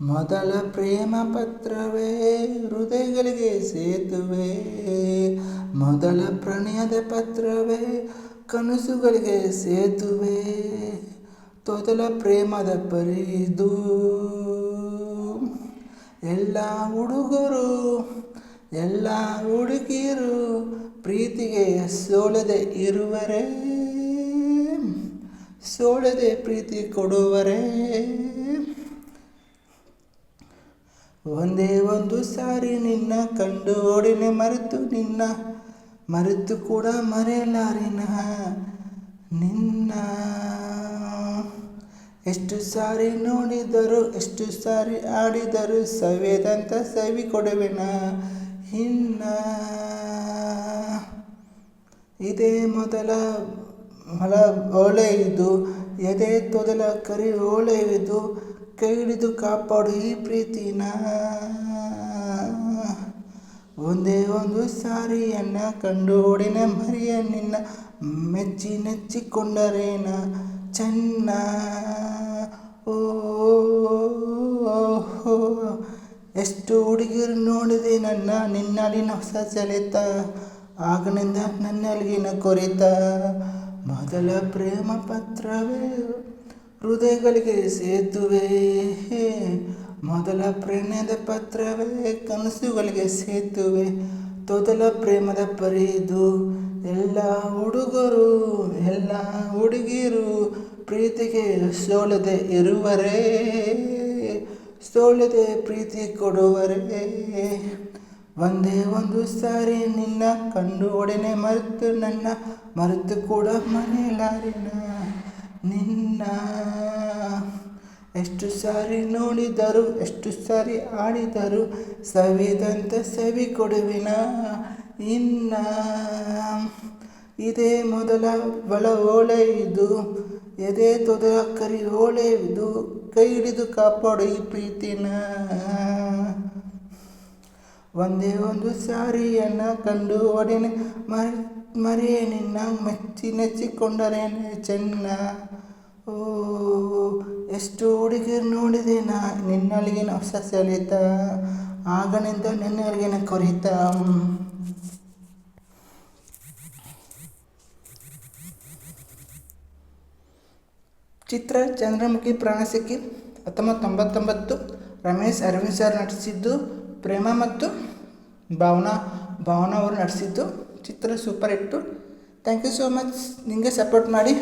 ಮೊದಲ ಪ್ರೇಮ ಪತ್ರವೇ, ಹೃದಯಗಳಿಗೆ ಸೇತುವೆ. ಮೊದಲ ಪ್ರಣಯದ ಪತ್ರವೇ, ಕನಸುಗಳಿಗೆ ಸೇತುವೆ. ತೊದಲ ಪ್ರೇಮದ ಪರಿದು. ಎಲ್ಲ ಹುಡುಗರು ಎಲ್ಲ ಹುಡುಗಿಯರು, ಪ್ರೀತಿಗೆ ಸೋಲದೆ ಇರುವರೇ. ಸೋಳದೆ ಪ್ರೀತಿ ಕೊಡುವರೇ. ಒಂದೇ ಒಂದು ಸಾರಿ ನಿನ್ನ ಕಂಡು ಓಡಿನೆ ಮರೆತು ನಿನ್ನ, ಮರೆತು ಕೂಡ ಮರೆಯಲಾರಿನ ನಿನ್ನ. ಎಷ್ಟು ಸಾರಿ ನೋಡಿದರು, ಎಷ್ಟು ಸಾರಿ ಆಡಿದರು ಸವೇದಂತ ಸವಿ ಕೊಡುವೆನ ಇನ್ನ. ಇದೇ ಮೊದಲ ಮಲ ಒಳ್ಳೆಯದು. ಎದೆ ತೊದಲ ಕರಿ ಓಲೆ ಇದು ಕೈ ಕಾಪಾಡು ಈ ಪ್ರೀತಿನ. ಒಂದೇ ಒಂದು ಸಾರಿಯನ್ನ ಕಂಡು ಓಡಿನ ಮರಿಯ ನಿನ್ನ ಮೆಚ್ಚಿ ನೆಚ್ಚಿಕೊಂಡರೇನ ಚೆನ್ನ. ಓ ಎಷ್ಟು ಹುಡುಗಿರು ನೋಡಿದೆ ನನ್ನ ನಿನ್ನಲ್ಲಿನ ಹೊಸ ಸೆಳೆತ. ಆಗನಿಂದ ನನ್ನಲ್ಲಿನ ಕೊರೆತ. ಮೊದಲ ಪ್ರೇಮ ಪತ್ರವೇ ಹೃದಯಗಳಿಗೆ ಸೇತುವೆ. ಮೊದಲ ಪ್ರೇಮದ ಪತ್ರವೇ ಕನಸುಗಳಿಗೆ ಸೇತುವೆ. ತೊದಲ ಪ್ರೇಮದ ಪರಿದು ಎಲ್ಲ ಹುಡುಗರು ಎಲ್ಲ ಹುಡುಗಿರು ಪ್ರೀತಿಗೆ ಸೋಲದೆ ಇರುವರೇ, ಸೋಲದೆ ಪ್ರೀತಿ ಕೊಡುವರೇ. ಒಂದೇ ಒಂದು ಸಾರಿ ನಿನ್ನ ಕಂಡು ಒಡನೆ ಮರೆತು ನನ್ನ ಮರೆತು ಕೂಡ ಮರೆಯಲಾರಿನ ನಿನ್ನ. ಎಷ್ಟು ಸಾರಿ ನೋಡಿದರು, ಎಷ್ಟು ಸಾರಿ ಆಡಿದರು ಸವಿದಂತ ಸವಿ ಕೊಡುವಿನ. ಇನ್ನ ಇದೇ ಮೊದಲ ಬಳ ಓಳೆಯಿದು ಎದೆ ತೊದಲ ಕರಿ ಓಳೆ ಇದು, ಕೈ ಹಿಡಿದು ಕಾಪಾಡು ಈ ಪ್ರೀತಿನ. ಒಂದೇ ಒಂದು ಸಾರಿಯನ್ನು ಕಂಡು ಒಡೆನೆ ಮರೆ, ಮರೆಯೇ ನಿನ್ನ ಮೆಚ್ಚಿ ನೆಚ್ಚಿಕೊಂಡರೇನೆ ಚೆನ್ನ. ಓ, ಎಷ್ಟು ಹುಡುಗಿರು ನೋಡಿದೆ ನಾ ನಿನ್ನಲ್ಲಿಗಿನ ಹೊಸ ಸೆಳೆತ ಆಗನಿಂದ ನಿನ್ನೊಳಗಿನ ಕೊರಿತ. ಚಿತ್ರ ಚಂದ್ರಮುಖಿ ಪ್ರಾಣಸಿಕ್ಕಿ ಹತ್ತೊಂಬತ್ತು ತೊಂಬತ್ತೊಂಬತ್ತು ರಮೇಶ್ ಅರವಿಂದ್ ಸರ್ ನಟಿಸಿದ್ದು ಪ್ರೇಮ ಮತ್ತು ಭಾವನಾ ಭಾವನಾ ಅವರು ನಟಿಸಿದ್ದು ಚಿತ್ರ super hit. Thank you so much ನಿಮಗೆ ಸಪೋರ್ಟ್ ಮಾಡಿ.